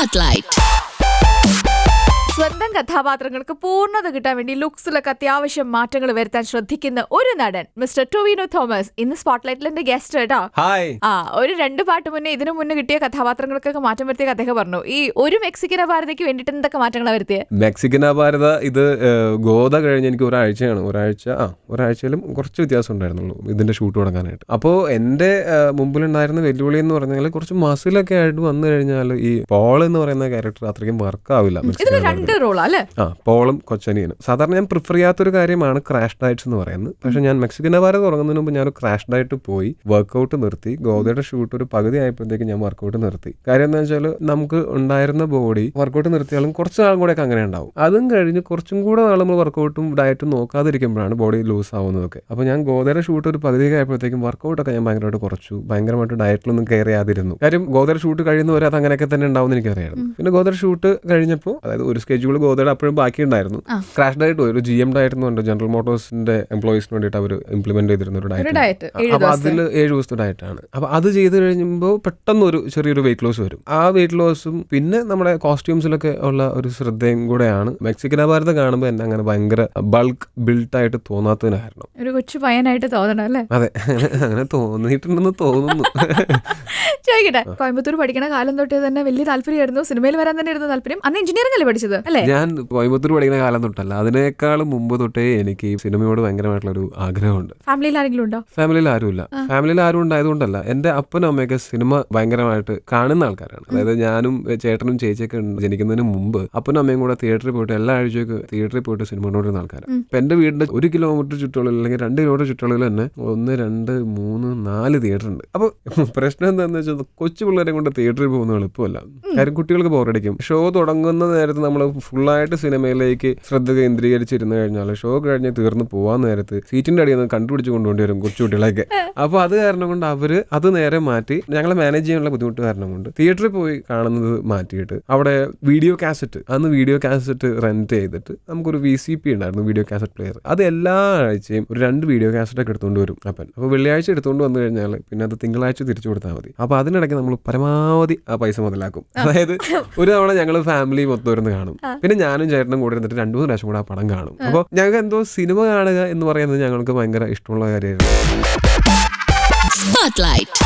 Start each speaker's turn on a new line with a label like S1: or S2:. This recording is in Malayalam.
S1: Spotlight.
S2: സ്വന്തം കഥാപാത്രങ്ങൾക്ക് പൂർണത കിട്ടാൻ വേണ്ടി ലുക്സിലൊക്കെ അത്യാവശ്യം മാറ്റങ്ങൾ വരുത്താൻ ശ്രദ്ധിക്കുന്ന ഒരു നടൻ മിസ്റ്റർ ടൊവിനോ തോമസ്. ഇന്ന് സ്പോട്ട്ലൈറ്റിലെ ഗസ്റ്റ് കേട്ടോ.
S3: ഹായ്.
S2: ആ ഒരു രണ്ട് പാട്ട് മുന്നേ ഇതിനു മുന്നേ കിട്ടിയ കഥാപാത്രങ്ങൾക്കൊക്കെ മാറ്റം വരുത്തിയ അദ്ദേഹം പറഞ്ഞു. ഈ ഒരു മെക്സിക്കൻ അപാരതയ്ക്ക് വേണ്ടിയിട്ട് എന്തൊക്കെ മാറ്റങ്ങൾ വരുത്തിയത്
S3: മെക്സിക്കൻ അപാരത ഇത് ഗോത കഴിഞ്ഞ് എനിക്ക് ഒരാഴ്ചയാണ്. ഒരാഴ്ച ആ ഒരാഴ്ചയിലും കുറച്ച് വ്യത്യാസം ഉണ്ടായിരുന്നുള്ളൂ ഇതിന്റെ ഷൂട്ട് തുടങ്ങാനായിട്ട്. അപ്പോ എന്റെ മുമ്പിലുണ്ടായിരുന്ന വെല്ലുവിളി എന്ന് പറഞ്ഞാൽ കുറച്ച് മസിലൊക്കെ ആയിട്ട് വന്നു കഴിഞ്ഞാൽ ഈ പോൾ എന്ന് പറയുന്ന ക്യാരക്ടർ അത്രയ്ക്കും വർക്ക് ആവില്ല
S2: ഇതിൽ
S3: മെക്സിക്കൻ
S2: രണ്ട് റോളാ അല്ലേ?
S3: ആ പോളും കൊച്ചനിയനും. സാധാരണ ഞാൻ പ്രിഫർ ചെയ്യാത്തൊരു കാര്യമാണ് ക്രാഷ് ഡയറ്റ്സ് എന്ന് പറയുന്നത്. പക്ഷെ ഞാൻ മെക്സിക്കൻ ഭാരത് തുടങ്ങുന്നതിന് മുമ്പ് ഞാൻ ഒരു ക്രാഷ് ഡയറ്റ് പോയി വർക്കൗട്ട് നിർത്തി ഗോതയുടെ ഷൂട്ട് ഒരു പകുതി ആയപ്പോഴത്തേക്ക് ഞാൻ വർക്കൗട്ട് നിർത്തി. കാര്യം എന്താ വെച്ചാൽ നമുക്ക് ഉണ്ടായിരുന്ന ബോഡി വർക്കൗട്ട് നിർത്തിയാലും കുറച്ച് നാളും കൂടെ ഒക്കെ അങ്ങനെ ഉണ്ടാവും. അതും കഴിഞ്ഞ് കുറച്ചും കൂടെ നാൾ നമ്മൾ വർക്കൗട്ടും ഡയറ്റും നോക്കാതിരിക്കുമ്പോഴാണ് ബോഡി ലൂസ് ആവുന്നതൊക്കെ. അപ്പോൾ ഞാൻ ഗോതയുടെ ഷൂട്ട് ഒരു പകുതി ആയപ്പോഴത്തേക്കും വർക്കൗട്ടൊക്കെ ഞാൻ ഭയങ്കരമായിട്ട് കുറച്ചു. ഭയങ്കരമായിട്ട് ഡയറ്റിലൊന്നും കെയർ ചെയ്യാതിരുന്നു. കാര്യം ഗോതയുടെ ഷൂട്ട് കഴിയുന്നവരെ അത് അങ്ങനെയൊക്കെ തന്നെ ഉണ്ടാവും എന്ന് എനിക്കറിയായിരുന്നു പിന്നെ ഗോതയുടെ ഷൂട്ട് കഴിഞ്ഞപ്പോൾ അതായത് ഒരു സ്കെഡ്യൂൾ ഗോതയുടെ അപ്പോഴും ബാക്കി ഉണ്ടായിരുന്നു ക്രാഷ് ഡയറ്റ് പോയി. ഒരു ജി എം ഡയറ്റ് എന്ന് പറഞ്ഞിട്ട് ജനറൽ മോട്ടോഴ്സിന്റെ എംപ്ലോയീസിന് വേണ്ടിയിട്ട് അവർ ഇംപ്ലിമെന്റ് ചെയ്തിരുന്ന ഒരു ഡയറ്റ് അപ്പൊ അതിൽ ഏഴ് ദിവസത്തെ ഡയറ്റ് ആണ്. അപ്പൊ അത് ചെയ്ത് കഴിയുമ്പോൾ പെട്ടെന്ന് ഒരു ചെറിയൊരു വെയിറ്റ് ലോസ് വരും. ആ വെയിറ്റ് ലോസും പിന്നെ നമ്മുടെ കോസ്റ്റ്യൂംസിലൊക്കെ ഉള്ള ഒരു ശ്രദ്ധയും കൂടെയാണ് മെക്സിക്കൻ ഭാരത കാണുമ്പോൾ എന്നെ അങ്ങനെ ഭയങ്കര ബൾക്ക് ബിൽഡ് ആയിട്ട് തോന്നാത്തതിന് കാരണം.
S2: ഒരു കൊച്ചു പയ്യനായിട്ട് തോന്നണം അല്ലേ?
S3: അതെ. അങ്ങനെ തോന്നിയിട്ടുണ്ടെന്ന് തോന്നുന്നു.
S2: ചോദിക്കട്ടെ കോയമ്പത്തൂർ പഠിക്കണ കാലം തൊട്ടേ തന്നെ വലിയ താല്പര്യമായിരുന്നു. സിനിമയിൽ വരാൻ തന്നെ ആയിരുന്നു താല്പര്യം. അന്ന് എഞ്ചിനീയറിംഗ് അല്ലേ പഠിച്ചത്? അല്ലേ?
S3: ഞാൻ കോയമ്പത്തൂർ പഠിക്കുന്ന കാലം തൊട്ടല്ല. അതിനേക്കാളും മുമ്പ് തൊട്ടേ എനിക്ക് ഈ സിനിമയോട് ഭയങ്കരമായിട്ടുള്ള ഒരു ആഗ്രഹമുണ്ട്
S2: ഫാമിലിയിൽ ആരെങ്കിലും ഉണ്ടോ?
S3: ഫാമിലിയിൽ ആരുമില്ല. ഫാമിലിയിൽ ആരും ഉണ്ടായതുകൊണ്ടല്ല. എന്റെ അപ്പനും അമ്മയൊക്കെ സിനിമ ഭയങ്കരമായിട്ട് കാണുന്ന ആൾക്കാരാണ്. അതായത് ഞാനും ചേട്ടനും ചേച്ചിയൊക്കെ ജനിക്കുന്നതിന് മുമ്പ് അപ്പനും അമ്മയും കൂടെ തിയേറ്ററിൽ പോയിട്ട് എല്ലാ ആഴ്ചയൊക്കെ തിയേറ്ററിൽ പോയിട്ട് സിനിമ കണ്ടുകൊണ്ടിരുന്ന ആൾക്കാരാണ് ഇപ്പൊ എന്റെ വീടിന്റെ ഒരു കിലോമീറ്റർ ചുറ്റളവിൽ അല്ലെങ്കിൽ രണ്ട് കിലോമീറ്റർ ചുറ്റളവിൽ തന്നെ ഒന്ന് രണ്ട് മൂന്ന് നാല് തിയേറ്റർ ഉണ്ട് അപ്പോൾ പ്രശ്നം എന്താണെന്ന് വെച്ചാൽ കൊച്ചു പിള്ളേരെ കൊണ്ട് തിയേറ്ററിൽ പോകുന്നത് എളുപ്പമല്ല. കാര്യം കുട്ടികൾക്ക് ബോറടിക്കും. ഷോ തുടങ്ങുന്ന നേരത്ത് നമ്മൾ ഫുള്ളായിട്ട് സിനിമയിലേക്ക് ശ്രദ്ധ കേന്ദ്രീകരിച്ചിരുന്നു കഴിഞ്ഞാൽ ഷോ കഴിഞ്ഞ് തീർന്നു പോവാൻ നേരത്ത് സീറ്റിന്റെ അടിയിൽ നിന്ന് കണ്ടുപിടിച്ച് കൊണ്ടുവരും കൊച്ചു കുട്ടികളൊക്കെ അപ്പൊ അത് കാരണം കൊണ്ട് അവർ അത് നേരെ മാറ്റി ഞങ്ങളെ മാനേജ് ചെയ്യാനുള്ള ബുദ്ധിമുട്ട് കാരണം കൊണ്ട് തിയേറ്ററിൽ പോയി കാണുന്നത് മാറ്റിയിട്ട് അവിടെ വീഡിയോ കാസറ്റ് അന്ന് വീഡിയോ കാസറ്റ് റെന്റ് ചെയ്തിട്ട് നമുക്കൊരു വി സി പി ഉണ്ടായിരുന്നു വീഡിയോ കാസറ്റ് പ്ലെയർ അത് എല്ലാ ആഴ്ചയും ഒരു രണ്ട് വീഡിയോ കാസറ്റ് ഒക്കെ എടുത്തുകൊണ്ട് വരും അപ്പൻ. അപ്പോൾ വെള്ളിയാഴ്ച എടുത്തുകൊണ്ട് വന്നു കഴിഞ്ഞാൽ പിന്നെ അത് തിങ്കളാഴ്ച തിരിച്ചു കൊടുത്താൽ മതി. അപ്പോൾ അതിനിടയ്ക്ക് നമ്മൾ പരമാവധി ആ പൈസ മുതലാക്കും. അതായത് ഒരു തവണ ഞങ്ങൾ ഫാമിലി മൊത്തം ഇരുന്ന് കാണും. പിന്നെ ഞാനും ചേട്ടനും കൂടെ ഇരുന്നിട്ട് രണ്ടു മൂന്ന് പ്രാവശ്യം കൂടെ ആ പടം കാണും. അപ്പോൾ ഞങ്ങൾക്ക് എന്തോ സിനിമ കാണുക എന്ന് പറയുന്നത് ഞങ്ങൾക്ക് ഭയങ്കര ഇഷ്ടമുള്ള കാര്യമായിരുന്നു.
S1: Spotlight.